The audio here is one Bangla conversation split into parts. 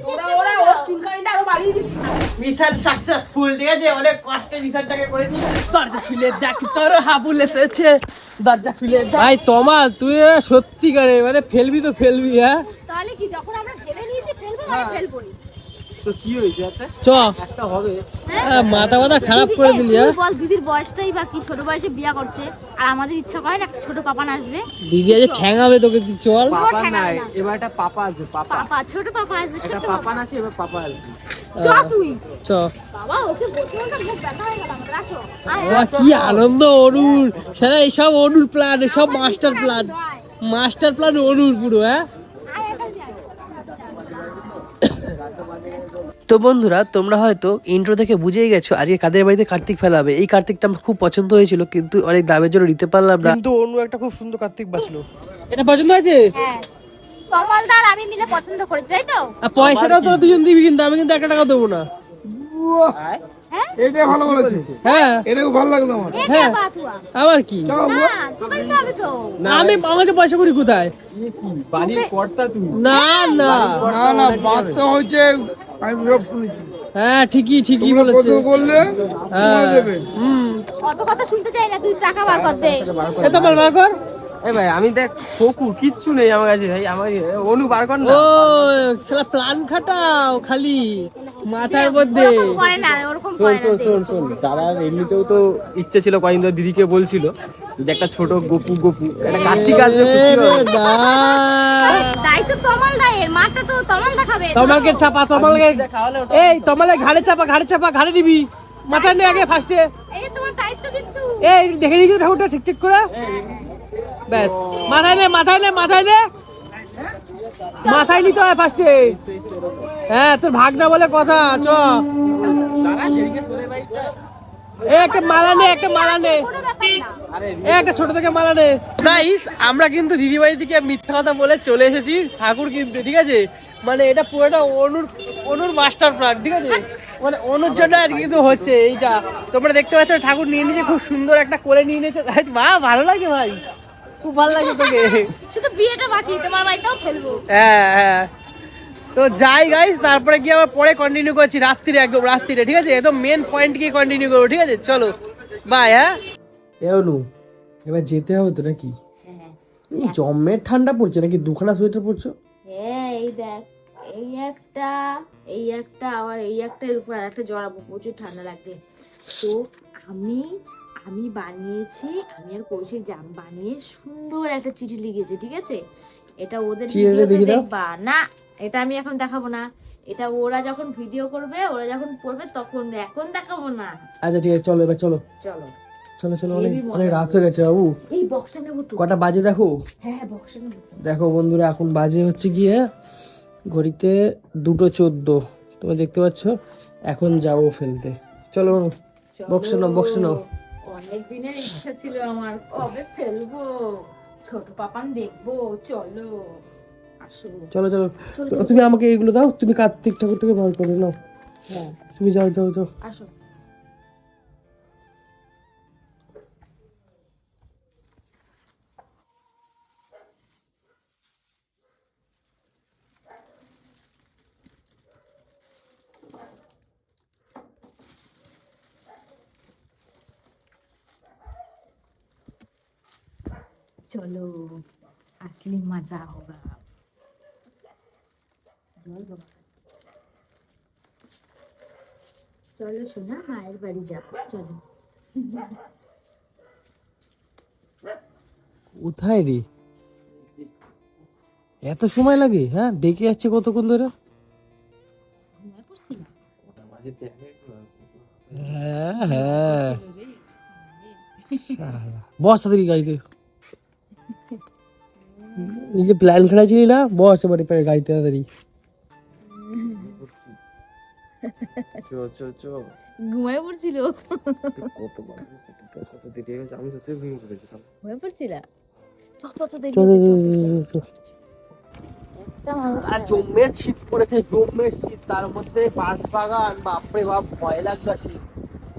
তুই ওরা করে ওর চুলকানিটা আরও বাড়িয়ে দিলি। মিশন সাকসেসফুল ঠিক আছে? অনেক কষ্টে মিশনটাকে করেছি। দরজা খুলে দেখ তোর হাবুল এসেছে। দরজা খুলে দেখ। ভাই তোমার তুই সত্যিকারে মানে ফেলবি তো ফেলবি হ্যাঁ? তাহলে কি যখন আমরা ভেবে নিয়েছি ফেলব মানে ফেলবোই তো কি হয়েছে? চ। একটা হবে। মাথা মাথা খারাপ করে দিলি হ্যাঁ? বল দিদির বয়সটাই বা কি? ছোট বয়সে বিয়া করছে। আর আমাদের ইচ্ছা করে না ছোট পাপান আসবে। দিদি আজ ঠ্যাঙাবে তোকে তুই চল। পাপা নাই এবার একটা পাপা আসবে পাপা। পাপা ছোট পাপা আসবে ছোট পাপা। এবার পাপা আসবে। চ তুই। চ। বাবা ওকে বলতে বলতে মুখ ব্যথা হয়ে গেল আমাদের আসো আয়, কি আনন্দ অরুর। সেটা এইসব অরুর প্ল্যান সব মাস্টার প্ল্যান মাস্টার প্ল্যান অরুর পুরো হ্যাঁ। তো বন্ধুরা তোমরা হয়তো ইন্ট্রো থেকে বুঝেই গেছো আজকে কাদের বাড়িতে কার্তিক ফেলা হবে। এই কার্তিকটা আমার খুব পছন্দ হয়েছিল কিন্তু অনেক দামের জন্য নিতে পারলাম না। কিন্তু অন্য একটা খুব সুন্দর কার্তিক বাঁচলো। এটা পছন্দ আছে হ্যাঁ। কমলদার আমি মিলে পছন্দ করেছি তাই তো? পয়সাটাও তোরা দুজন দিবি কিন্তু আমি কিন্তু একটা টাকা দেবো না। হ্যাঁ? ভালো বলেছে হ্যাঁ। এটাও ভালো লাগল আমার। হ্যাঁ। আবার কি? না আমি আমাকে পয়সা করি কোথায়? না না। না না বাচ্চা হচ্ছে আমি সব শুনেছি। হ্যাঁ ঠিকই ঠিকই বলেছে করলে হ্যাঁ। হুম। অত কথা শুনতে চাই না তুই টাকা বার কর দে। এত বল বার কর। এ ভাই আমি দেখ ফকু কিচ্ছু নেই আমার কাছে ভাই। আমার অনু বার কর না। ও শালা প্ল্যান খাটাও খালি। মাথার মধ্যে। শোন শোন শোন শোন দাদার এমনিতেও তো ইচ্ছে ছিল কয়েকদিন ধরে দিদিকে বলছিল যে একটা ছোট গপু গপু একটা কার্তিক আসবে খুশি হবে দায়িত্ব তমাল দায়ের মাঠটা তো তমাল দেখাবে। তোমাকে চাপা তোমাকে এই তোমালে ঘাড়ে চাপা ঘাড়ে চাপা ঘাড়ে নিবি। মাথা নে আগে ফার্স্টে এই যে তোমার দায়িত্ব কিন্তু। এই দেখে নিয়েছো ঠাকুরটা ঠিক ঠিক করে? ব্যাস। মাথায় নে মাথায় নে মাথায় নে। মাথায় নিতে হয় ফার্স্টে হ্যাঁ তোর ভাগনা বলে কথা, চ। মিথ্যা কথা বলে চলে এসেছি। ঠাকুর ঠিক আছে? মানে এটা পুরোটা অনুর অনুর মাস্টার ঠিক আছে? মানে অনুর জন্য কিন্তু হচ্ছে এইটা। তোমরা দেখতে পাচ্ছ, ঠাকুর নিয়ে নিয়েছে, খুব সুন্দর একটা কোলে নিয়ে নিয়েছে। বাহ ভালো লাগে ভাই। খুব ভালো লাগে তোকে। শুধু বিয়েটা বাকি তোমার বাড়িটাও ফেলব। হ্যাঁ হ্যাঁ। তো যাই গাইস তারপরে গিয়ে আবার পরে কন্টিনিউ করছি রাত্রিরে একদম রাত্রিরে ঠিক আছে? একদম মেন পয়েন্ট গিয়ে কন্টিনিউ করব ঠিক আছে? চলো বাই হ্যাঁ? এওনু এবার যেতে হবে তো নাকি? এই জম্মের ঠান্ডা পড়ছে নাকি? দুখানা সোয়েটার পড়ছো হ্যাঁ এই দেখ এই একটা এই একটা আবার এই একটা এর উপর একটা জড়াবো প্রচুর ঠান্ডা লাগছে। তো আমি আমি বানিয়েছি আমি আর কৌশিক জাম বানিয়ে সুন্দর একটা চিঠি লিখেছি ঠিক আছে? এটা ওদের ভিডিওতে দেখবা। না এটা আমি এখন দেখাবো না। এটা ওরা যখন ভিডিও করবে ওরা যখন পড়বে তখন এখন দেখাবো না। আচ্ছা ঠিক আছে চলো এবার চলো। চলো। চলো চলো অনেক অনেক রাত হয়ে গেছে বাবু। এই বক্সটা নেব তো। কটা বাজে দেখো? হ্যাঁ হ্যাঁ বক্সটা নেব দেখো বন্ধুরা এখন বাজে হচ্ছে গিয়ে ঘড়িতে দুটো চোদ্দ। তোমরা দেখতে পাচ্ছ? এখন যাব ফেলতে। চলো বক্স নাও বক্স নাও। অনেক দিনের ইচ্ছা ছিল আমার। কবে ফেলব? ছোট পাপান দেখব। চলো। আসো। চলো চলো। তুমি আমাকে এইগুলো দাও। তুমি কার্তিক ঠাকুরটাকে ভয় করে নাও। হ্যাঁ। তুমি যাও যাও যাও। আসো। চলো আসলে মজা হবে। চলো সোনা মায়ের বাড়ি যাব চলো। কোথায় রে? এত সময় লাগে হ্যাঁ? ডেকে যাচ্ছে কতক্ষণ ধরে? হ্যাঁ হ্যাঁ।, হ্যাঁ, হ্যাঁ। বস তাদের গাড়িতে। নিজে প্ল্যান খেলাছিলি না? বস এবারে পরে গাড়িতে তাড়াতাড়ি। চো চো চো। ঘুমায় পড়ছিল? কত কত দেরি হয়েছে আমি সত্যি ঘুমিয়ে পড়েছিলাম। ঘুমায় পড়ছিল? চ চ চ দেরি চল হয়েছে, চ, চ, চ, চ। চল। একটা মানুষ আর জম্মের শীত পড়েছে জম্মের শীত তার মধ্যে বাঁশ বাগান বাপরে বাপ ভয় লাগছে।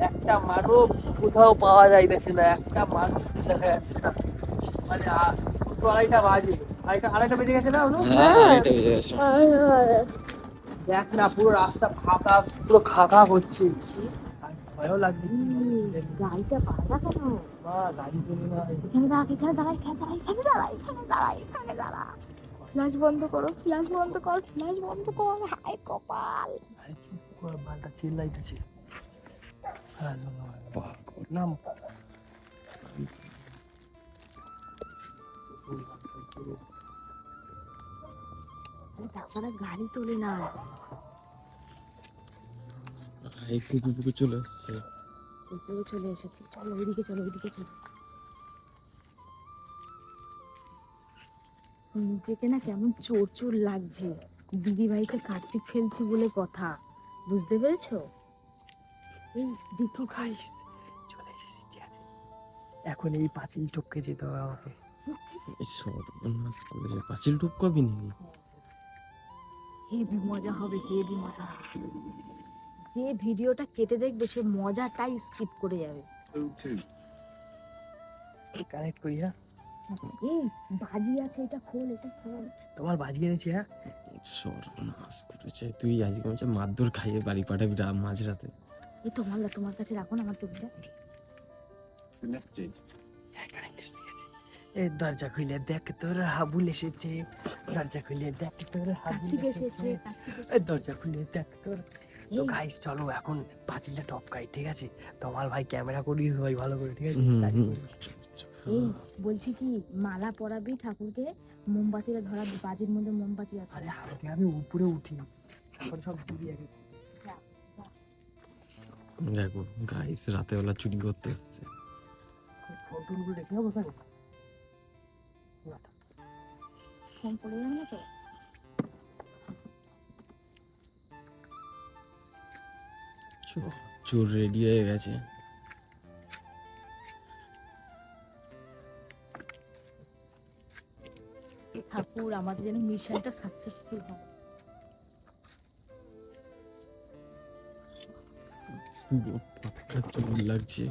একটা মানুষ কোথাও পাওয়া যাইতেছে না একটা মানুষ দেখা যাচ্ছে না। মানে আড়াইটা বাজে। আড়াইটা আড়াইটা বেজে গেছে না? হ্যাঁ দেখ না পুরো রাস্তা ফাঁকা পুরো খাকা আর ভয়ও লাগছে। গাড়িটা পাল্টা কেন? মা গাড়ি চলে না। এখানে দাঁড়া এখানে দাঁড়া এখানে দাঁড়া এখানে দাঁড়া এখানে দাঁড়া এখানে দাঁড়া। ফ্ল্যাশ বন্ধ করো ফ্ল্যাশ বন্ধ কর ফ্ল্যাশ বন্ধ কর। হায় কপাল। আরে চুপ কর বালটা চিল্লাইতেছে। হ্যাঁ নাম। তারপরে গাড়ি তোলে না এই চলে এসছে চলে এসেছি। চলো ওইদিকে চলো ওইদিকে চলো। নিজেকে না কেমন চোর চোর লাগছে। দিদি ভাইতে কার্তিক ফেলছি বলে কথা। বুঝতে পেরেছ? এই ঋতু খাইস। চলে এসেছি ঠিক আছে। এখন এই পাঁচিল টপকে যেতে হবে আমাকে। সর্বনাশ করেছে পাঁচিল টপকাবি নি? হেভি মজা হবে হেভি মজা যে ভিডিওটা কেটে দেখবে সে মজাটাই স্কিপ করে যাবে। কানেক্ট করি হ্যাঁ? এই বাজি আছে এটা খোল এটা খোল। তোমার বাজিয়ে এনেছি হ্যাঁ? সর্বনাশ করেছে। তুই আজকে হচ্ছে মারধর খাইয়ে বাড়ি পাঠাবি মাঝরাতে। এই তোমার তোমার কাছে রাখো না আমার টুপিটা। এই দরজা খুলে দেখ তোর হাবুল এসেছে। দরজা খুলে দেখ তোর হাবুল এসেছে। দরজা খুলে দেখ তোর। তো গাইস চলো এখন পাঁচিলটা টপকাই ঠিক আছে? তোমার ভাই ক্যামেরা করিস ভাই ভালো করে ঠিক আছে। এই বলছি কি মালা পরাবি ঠাকুরকে? মোমবাতিটা ধরা বাজির মধ্যে মোমবাতি আছে। আরে আগে আমি উপরে উঠি তারপর সব দিবি আগে দেখো গাইস রাতে বেলা চুরি করতে এসছে। টোনগুলো রেখে যাব ফোন করে যাবে না তো? চোর রেডি হয়ে গেছে। ঠাকুর আমাদের যেন মিশনটা সাকসেসফুল হয়। লাগছে।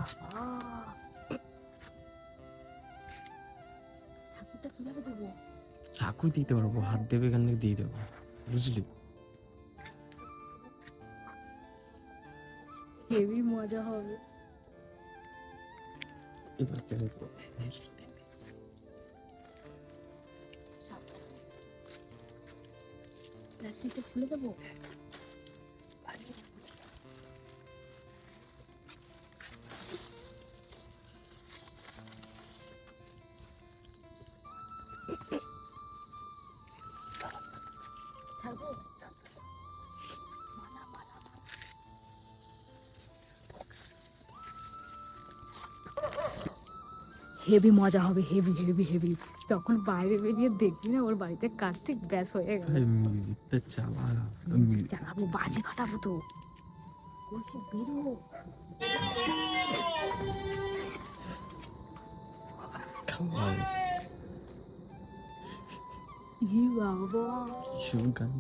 ঠাকুর দিতে পারব হাত দেবে এখান থেকে দিয়ে দেবো বুঝলি? হেভি মজা হবে। এবার দেবে। প্লাস্টিকটা খুলে দেবো? হেভি মজা হবে হেভি হেভি হেভি যখন বাইরে বেরিয়ে দেখবি না ওর বাড়িতে কার্তিক ব্যাস হয়ে গেল। ভাই মিউজিকটা চালা জানাব বাজি ফাটাবো তো। বলছি বেরো খাওয়া ই বাবা কিছু গান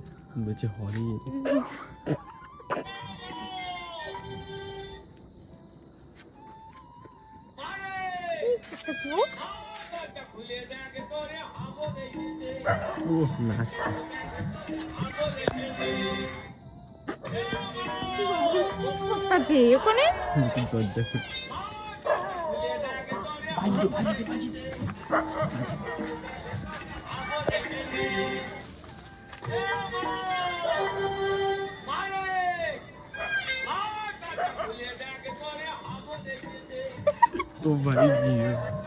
বলছে হরে ও আছে ওখানে। দরজা ও ভাই জিও।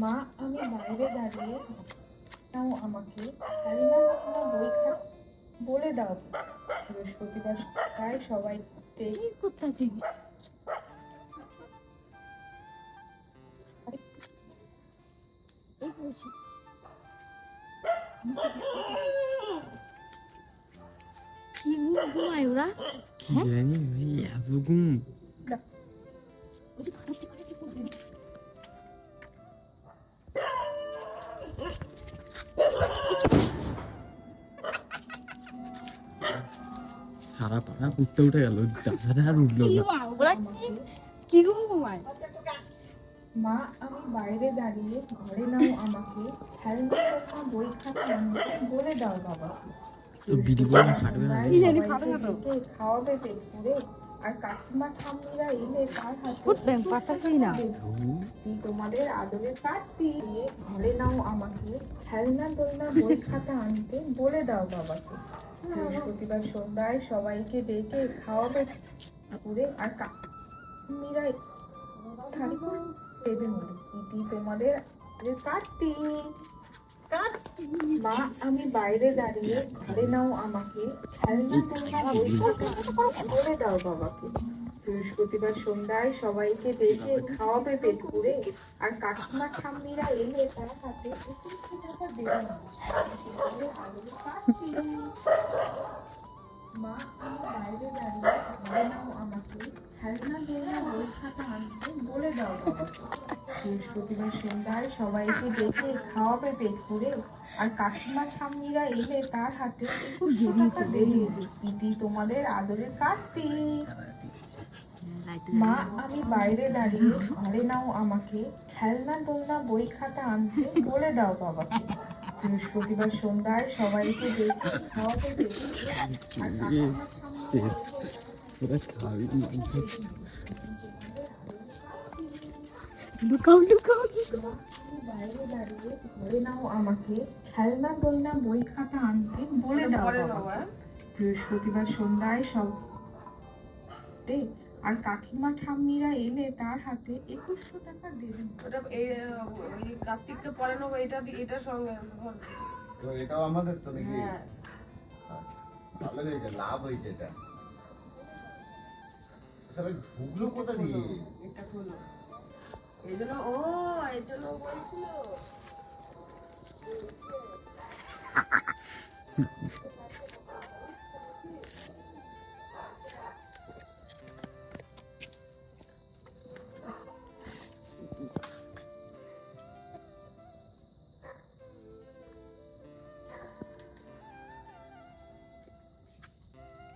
মা আমি বাইরে দাঁড়িয়ে নাও আমাকে। কালিমা তোমার বই বলে দাও। বৃহস্পতিবার প্রায় সবাইতে কি করতেছিস এই বলছি কি ঘুম ঘুমায় ওরা? কি জানি ভাই এত ঘুম। সারা পাড়া উঠতে উঠে গেল দাদারা আর উঠল না। ওরা কি কি ঘুমায়? মা আমি বাইরে দাঁড়িয়ে ঘরে নাও আমাকে টেলনা বই খাতা বলে দাও বাবা তো বিড়ি বলে ফাটবে না রে? খাওয়াবে পেট পুরে আর কাকিমা ঠাম্মিরা এলে তার হাতে ফুটবে পাঠাচ্ছি না। তুই তোমাদের আদরের কাটতি দিয়ে ঘরে নাও আমাকে খেলনা দোলনা বই খাতা আনতে বলে দাও বাবাকে। বৃহস্পতিবার সন্ধ্যায় সবাইকে ডেকে খাওয়াবে পুরে আর কাকিরাই ঠাকুর দেবে মনে। ইতি তোমাদের কাটতি মা, আমি বাইরে দাঁড়িয়ে ঘরে নাও আমাকে। খেলনা তোমরা বই দাও বাবাকে। বৃহস্পতিবার সন্ধ্যায় সবাইকে ডেকে খাওয়াবে পেট পুরে আর কাকিমা ঠাম্মিরা এলে তার হাতে বৃহস্পতিবার সন্ধ্যায় সবাইকে খাওয়াবে পেট আর কাকিমা ঠাম্মিরা এলে তার হাতে তোমাদের আদরের কাটতি মা আমি বাইরে দাঁড়িয়ে ঘরে নাও আমাকে খেলনা দোলনা বই খাতা আনতে বলে দাও বাবাকে বৃহস্পতিবার সন্ধ্যায় সবাইকে ডেকে খাওয়াতে না। লুকাও লুকাও বাইরে দাঁড়িয়ে ঘরে নাও আমাকে খেলনা দোলনা বই খাতা আনতে বলে দাও বৃহস্পতিবার সন্ধ্যায় সব দে, আর কাকিমা ঠাম্মিরা এলে তার হাতে একুশশো টাকা দেবেন। ওটা কার্তিককে পরে নেব এটা এটার সঙ্গে তো এটাও আমাদের তো নাকি? হ্যাঁ। ভালো হয়েছে লাভ হয়েছে এটা। সবাই ঢুকলো কোথা দিয়ে? এটা খুলো। এই জন্য ও এই জন্য বলছিল।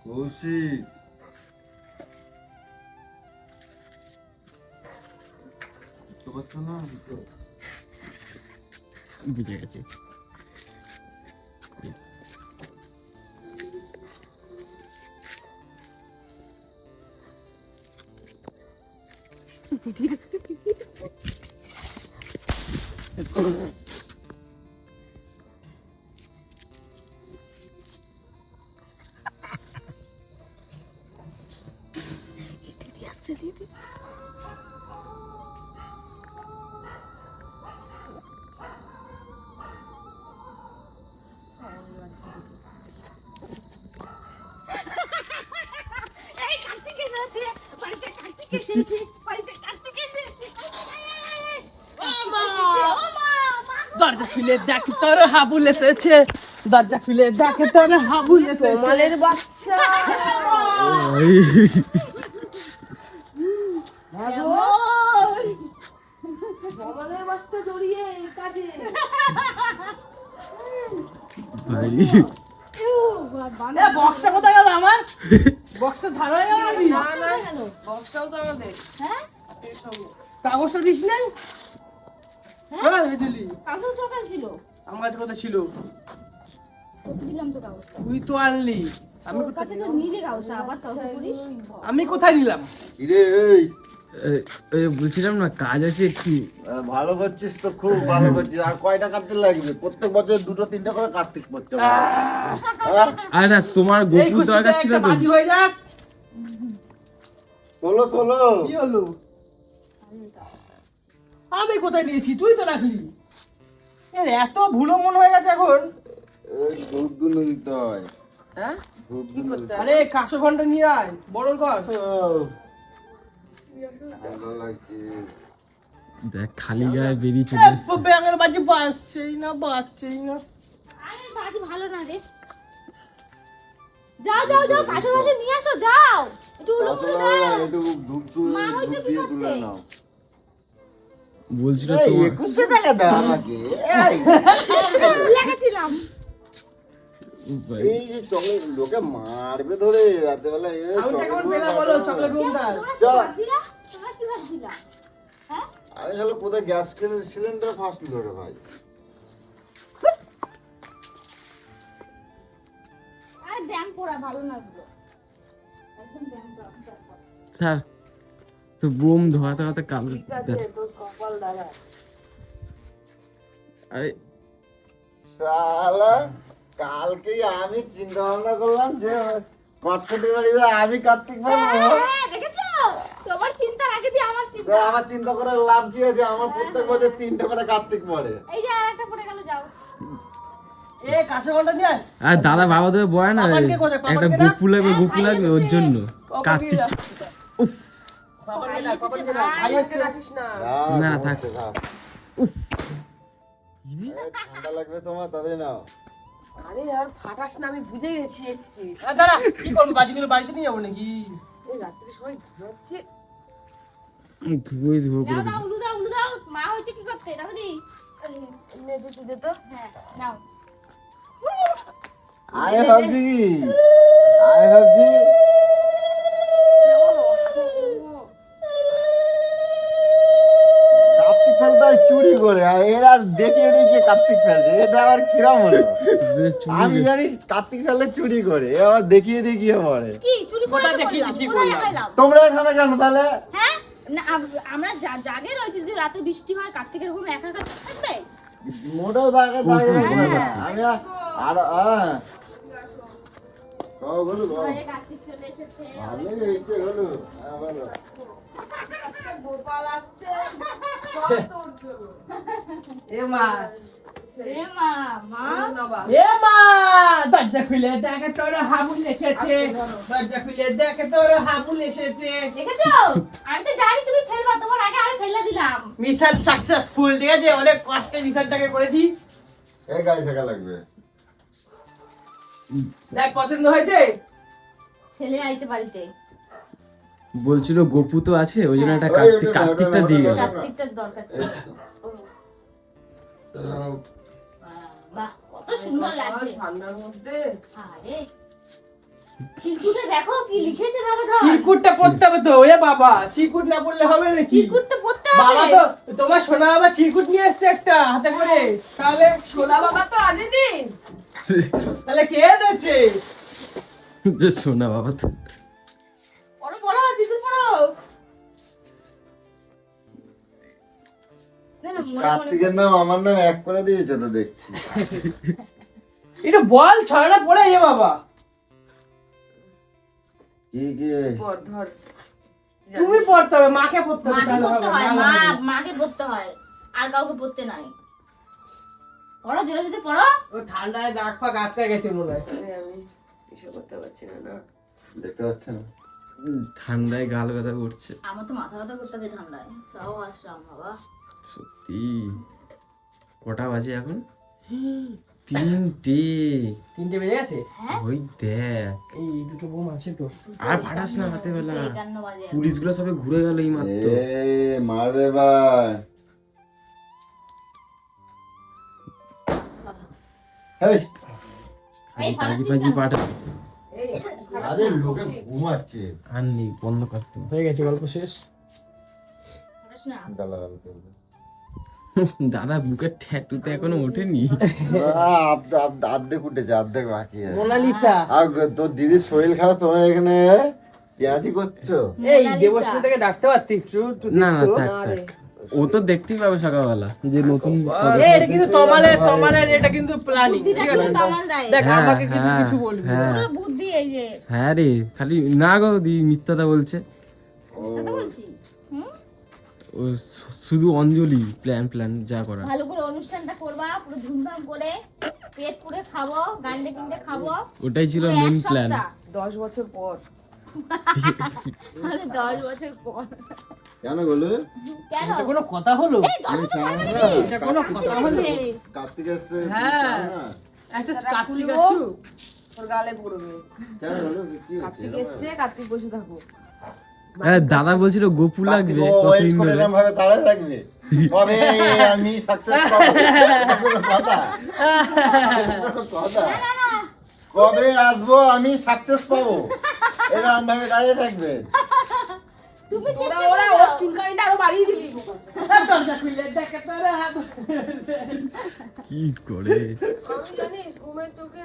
কৌশিক বুঝতে পারছ না তো বুঝে গেছে দিদি দরজা খুলে দেখ তোর হাবুল এসেছে। দরজা খুলে দেখ তোর হাবুল এসেছে। কমালের বাচ্চা। কমালের বাচ্চা জড়িয়ে কাজে বক্সটা কোথায় গেল আমার? বক্সটা ঝাড়া হয়ে গেল না না বক্সটাও তো আমাদের। হ্যাঁ কাগজটা দিস নাই হ্যাঁ? দিলি? কাগজ দরকার ছিল। আমার কাছে কথা ছিল? কত দিলাম তো কাগজটা তুই তো আনলি। আমি কোথায় নিলাম? এই। বলছিলাম না কাজ আছে একটু। ভালো করছিস তো খুব ভালো করছিস। আর কয়টা কাটতে লাগবে? প্রত্যেক বছর দুটো তিনটা করে কার্তিক পড়ছে? আরে না তোমার গোপুর দরকার ছিল তো। বাজি হয়ে যাক। তোলো তোলো। কি হলো? আমি কোথায় নিয়েছি? তুই তো রাখলি এর এত ভুলো মন হয়ে গেছে এখন। এই দুধ দিতে হয়। হ্যাঁ? আরে কাশো ঘণ্টা নিয়ে আয় বরং কর দেখ খালি গায়ে বেরিয়ে চলে এসছে ব্যাঙের বাজি বাসছেই না বাসছেই না। আরে বাজি ভালো না রে। যাও যাও যাও কাশর বাসর নিয়ে আসো যাও। একটু উলু উলু দাও। একটু ধূপ দিয়ে? তুলে নাও। বলছিল একুশশো টাকা দাও আমাকে। লেগেছিলাম। এই যে চকলেট লোকে মারবে ধরে রাতে বেলা আমি চল। হ্যাঁ? কোথায় গ্যাস সিলিন্ডার ফার্স্ট রে ভাই? আর ড্যাম পড়া ভালো লাগল একদম ড্যাম স্যার তো বোম ধোয়াতে ধোয়াতে কাল আরে। শালা কালকেই আমি চিন্তা ভাবনা করলাম যে কটকটি বাড়িতে আমি কার্তিক পাবো হ্যাঁ দেখেছ? তোমার চিন্তা রাখে দিয়ে আমার চিন্তা। আমার চিন্তা করে লাভ কি আছে আমার প্রত্যেক বছর তিনটে করে কার্তিক পড়ে। এই যে আর একটা পড়ে গেল যাও। আর দাদা বাবা তো বয় না একটা গুপু লাগবে হ্যাঁ, গুপু লাগবে ওর জন্য। কার্তিক। উফ। না, না। না, থাক। ঠান্ডা লাগবে তোমার তাদের না গেছি এসছিস বাড়িতে নিয়ে যাব নাকি রাত্রে সবাই ঘুমাচ্ছে ধুয়ে দাও। দাও উলু দাও উলু দাও মা হয়েছে কি করতে নে তো দে তো আমি ভাবছি কি ভাবছি হয় চুরি করে আর এরা দেখিয়ে দিয়েছে কার্তিক ফেলছে এটা আবার কিরম হলো? আমি জানি কার্তিক ফেললে চুরি করে এ আবার দেখিয়ে দেখিয়ে পড়ে কি চুরি করে কোথায় তো দেখি, করলাম, দেখি কোথায় করলাম। দেখাইলাম? তোমরা এখানে কেন তাহলে? হ্যাঁ? না আমরা জাগে রয়েছি যদি রাতে বৃষ্টি হয় কার্তিকের ঘুম একা একা থাকবে? মোটেও না। হ্যাঁ। আমি আর- আর হ্যাঁ। কার্তিক চলে এসেছে। ভালোই হয়েছে হ্যাঁ বলো। গোপাল আসছে। এ মা। এ মা মা। এ মা দরজা খুলে দেখে তোর হাবুল এসেছে। দরজা খুলে দেখে তোর হাবুল এসেছে। আমি তো জানি তুমি ফেলবা তোমার আগে আমি ফেলে দিলাম। মিশন সাকসেসফুল ঠিক আছে? অনেক কষ্টে মিশনটাকে করেছি। এই গাড়ি থাকা লাগবে। দেখ পছন্দ হয়েছে? ছেলে আইছে বাড়িতে। বলছিল গোপু তো আছে ওই জন্য একটা ওই, কার্তিক কার্তিকটা দিয়ে গেল। কার্তিকটার দরকার ছিল বাহ কত সুন্দর লাগছে। ঠান্ডার মধ্যে আরে চিরকুটে দেখো কি লিখেছে বাবা চিরকুটটা পড়তে হবে তো এ বাবা চিরকুট না পড়লে হবে নাকি? চিরকুট তো পড়তে বাবা তো তোমার সোনা বাবা চিরকুট নিয়ে এসছে একটা হাতে করে। তাহলে সোনা বাবা তো আগে দিন তাহলে কে এনেছে? যে শোনা বাবা তো পড়ো পড়ো চিরকুট পড়ো না, না, মনে মনে কার্তিকের নাম আমার নাম এক করে দিয়েছে তো দেখছি। একটু বল ছয়টা পড়ে এ বাবা। কি কি? ধর। তুমি পড়তে হবে মাকে পড়তে হবে মাকে পড়তে হয় মা মাকে পড়তে হয় আর কাউকে পড়তে নাই। পড়ো জোরে জোরে পড়ো। ও ঠান্ডায় নাক ফাক আটকে গেছে মনে হয়। আমি কিছু করতে পারছি না না। দেখতে পাচ্ছেন? উম, ঠান্ডায় গাল ব্যথা করছে। আমার তো মাথা ব্যথা করতে হবে ঠান্ডায়। তাও আসলাম বাবা। সত্যি? কটা বাজে এখন? তিনটে। তিনটে বেজে গেছে? ওই দেখ। এই দুটো বোম আছে তো। আর ফাটাস না হাতে বেলা। একান্ন পুলিশগুলো সবে ঘুরে গেল এই মাত্র। এ মারবে এবার। হেই, এই পাজি পাজি? পাঠা আরে লোকে ঘুমাচ্ছে। আর নেই বন্ধ করতে হয়ে গেছে গল্প শেষ? ফাটাস না। গালাগাল করবে। দাদা বুকের ট্যাটুতে এখনও ওঠেনি। আধ- উঠেছে বাকি মোনালিসা। আর তোর দিদির শরীর খারাপ তোমার এখানে পেঁয়াজি করছ? এই দেবশ্রী থেকে ডাকতে পারতি? একটু না না। থাক থাক। ও তো দেখতেই পাবে সকালবেলা। যে নতুন এটা কিন্তু তমালের তমালের এটা কিন্তু প্ল্যানিং ঠিক আছে। দেখ হ্যাঁ, আমাকে কিন্তু হ্যাঁ, কিছু বলবি। হ্যাঁ। পুরো বুদ্ধি এই যে। হ্যাঁ রে খালি না গো দি মিথ্যাটা বলছে। ও শুধু অঞ্জলি প্ল্যান প্ল্যান যা করা। ভালো করে অনুষ্ঠানটা করবা পুরো ধুমধাম করে। পেট পুরে খাব গান্ডে কিনতে খাব। ওটাই ছিল মেন প্ল্যান সপ্তাহ। দশ বছর পর। দশ বছর পর। কেন বলো কেন? কোনো কথা হলো? নাকি? এটা কোনো কথা হলো? কার্তিক এসছে হ্যাঁ। একটা কার্তিক খুলবো। আসু তোর গালে পড়বে। কেন বলো কি- কি কার্তিক এসছে কার্তিক বসে থাকো হ্যাঁ দাদা বলছিল গোপু লাগবে কতদিন করে ধরে? এরম ভাবে দাঁড়ায় থাকবে। কবে আমি সাকসেস কথা। কথা। কবে আসব আমি সাকসেস পাবো? এরকম ভাবে দাঁড়িয়ে থাকবে। তুমি তোরা ওরা ওর চুলকানিটা আরও বাড়িয়ে দিলি। দরজা খুলে দেখে তোর হাবু কি করে? আমি জানিস ঘুমের চোখে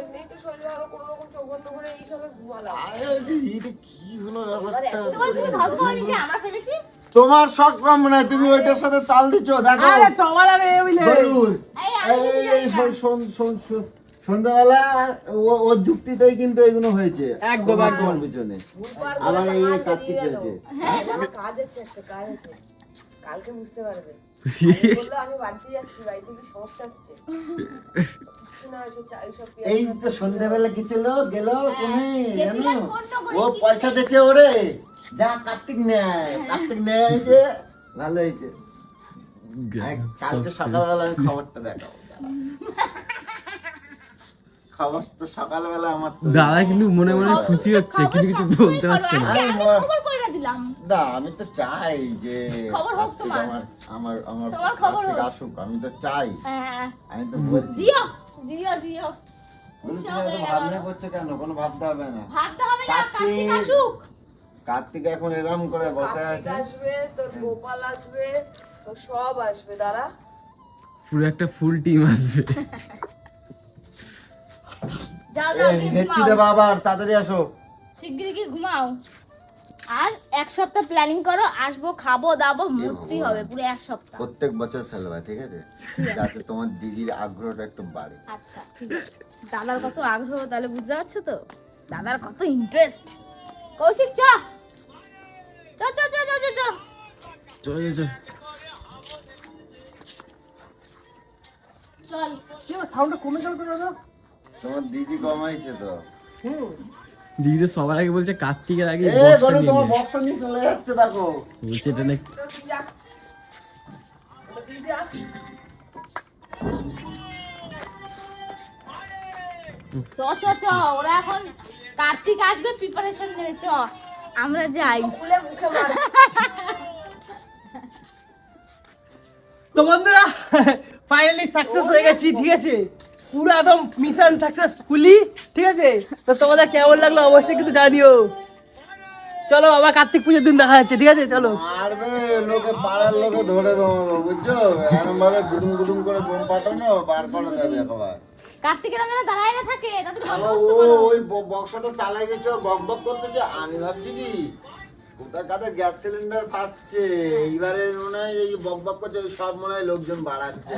এমনি তো শরীরে আরও কোনো রকম চোখ বন্ধ করে এইসবে ঘুমালাম। আরে এটা কি হলো ব্যাপারটা? তোমার তুমি ভালো হয়নি যে আমরা ফেলেছি? তোমার শখ কম না তুমি ওইটার সাথে তাল দিচ্ছ দেখো। আরে তোমার আমি এই, এই, শোন, শোন, শোন। সন্ধ্যাবেলা ওর যুক্তিতেই কিন্তু এগুলো হয়েছে। একদম একদম। পিছনে। আবার এই কার্তিক হয়েছে কালকে বুঝতে এই তো সন্ধ্যাবেলা কি ছিল? গেল কোনে জানো? ও পয়সা দিচ্ছে ওরে। যা কার্তিক নেয় কার্তিক নেয় হয়েছে ভালো হয়েছে। হ্যাঁ, কালকে সকালবেলা আমি খবরটা দেখাবো। খবর তো সকালবেলা আমার দাদা কিন্তু মনে মনে খুশি হচ্ছে কিন্তু কিছু বলতে পারছে না। দিলাম। না আমি তো চাই যে খবর হোক কার্তিক তোমার। আমার আমার আমার তোমার খবর হোক। আসুক আমি তো চাই। হ্যাঁ। আমি তো বলছি। জিও জিও জিও ভাবনা করছ কেন? কোনো ভাবতে হবে না। ভাবতে হবে না কার্তিক। কার্তিক আসুক। কার্তিক এখন এরম করে বসে আছে। আসবে তোর গোপাল আসবে তোর সব আসবে দাঁড়া। পুরো একটা ফুল টিম আসবে। যাও যাও গিয়ে হেচ্ছি ঘুমাও। তাড়াতাড়ি আসো। শিগগিরই কি ঘুমাও। আর এক সপ্তাহ প্ল্যানিং করো আসব খাব দাবো মস্তি হবে পুরো এক সপ্তাহ। প্রত্যেক বছর ফেলবা ঠিক আছে? যাতে তোমার দিদির আগ্রহটা একটু বাড়ে। আচ্ছা ঠিক আছে। দাদার কত আগ্রহ তাহলে বুঝতে পারছ তো? দাদার কত ইন্টারেস্ট কৌশিক চ। চ চ চ চ চ চ। চল চল, চল চল কি সাউন্ডটা কমে তো দাদা? তোমার দিদি কমাইছে তো। হুম। দিদি সবার আগে বলছে কার্তিকের আগে বক্সটা নিয়ে তোমার বক্স নিয়ে চলে যাচ্ছে দেখো। বলছে এটা নাকি চ চ চ ওরা এখন কার্তিক আসবে প্রিপারেশন নেবে চ। আমরা যাই। মুখে মার। তো বন্ধুরা ফাইনালি সাকসেস হয়ে গেছি ঠিক আছে? পুরো একদম মিশন সাকসেসফুলি ঠিক আছে? তো তোমাদের কেমন লাগল অবশ্যই কিন্তু জানিও। চলো আবার কার্তিক পুজোর দিন দেখা যাচ্ছে ঠিক আছে? চলো। মারবে লোকে পাড়ার লোকে ধরে দেবো বুঝছ? এরম ভাবে গুদুম গুদুম করে বোম পাঠানো বার করা যাবে একবার কার্তিকের দাঁড়ায় না থাকে ও ওই বক্সটা চালাই গেছে বক বক করতেছে আমি ভাবছি কি? কোথায় কাদের গ্যাস সিলিন্ডার ফাটছে? এইবারে মনে হয় এই বক বক করছে ওই সব মনে হয় লোকজন বাড়াচ্ছে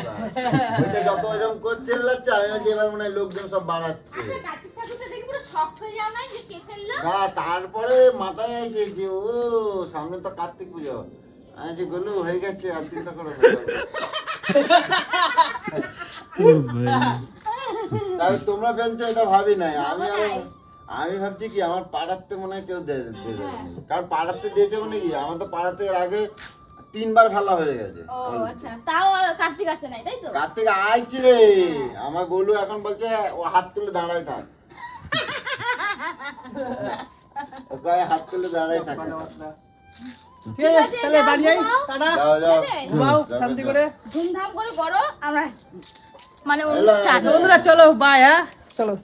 ওইটা যত এরকম করছে চিল্লাচ্ছে আমি ভাবছি এবার মনে হয় লোকজন সব বাড়াচ্ছে। আচ্ছা কার্তিক ঠাকুরটা দেখি পুরো শক্ট হয়ে যাও নাই যে কে ফেলল? না তারপরে মাথায় আইছে যে ও সামনে তো কার্তিক পুজো। আমি যে গলু হয়ে গেছে আর চিন্তা করো না। তাহলে তোমরা ফেলছো এটা ভাবি নাই। আমি আরও আমি ভাবছি কি আমার পাড়াতে মনে হয় কেউ দে- দিয়ে দেবে না। কারণ পাড়াতে দিয়েছে মানে কি আমার তো পাড়াতে এর আগে তিনবার ফেলা হয়ে গেছে। আচ্ছা। তাও কার্তিক আসে নাই তাই তো? কার্তিক আইছি রে। আমার গোলু এখন বলছে ও হাত তুলে দাঁড়ায় থাক। ও কয় হাত তুলে দাঁড়ায় থাক। তাহলে বাড়ি যাই টাটা। যাও যাও। শান্তি করে। ধুমধাম করে করো আমরা মানে অনুষ্ঠান। বন্ধুরা চলো বাই হ্যাঁ? চলো।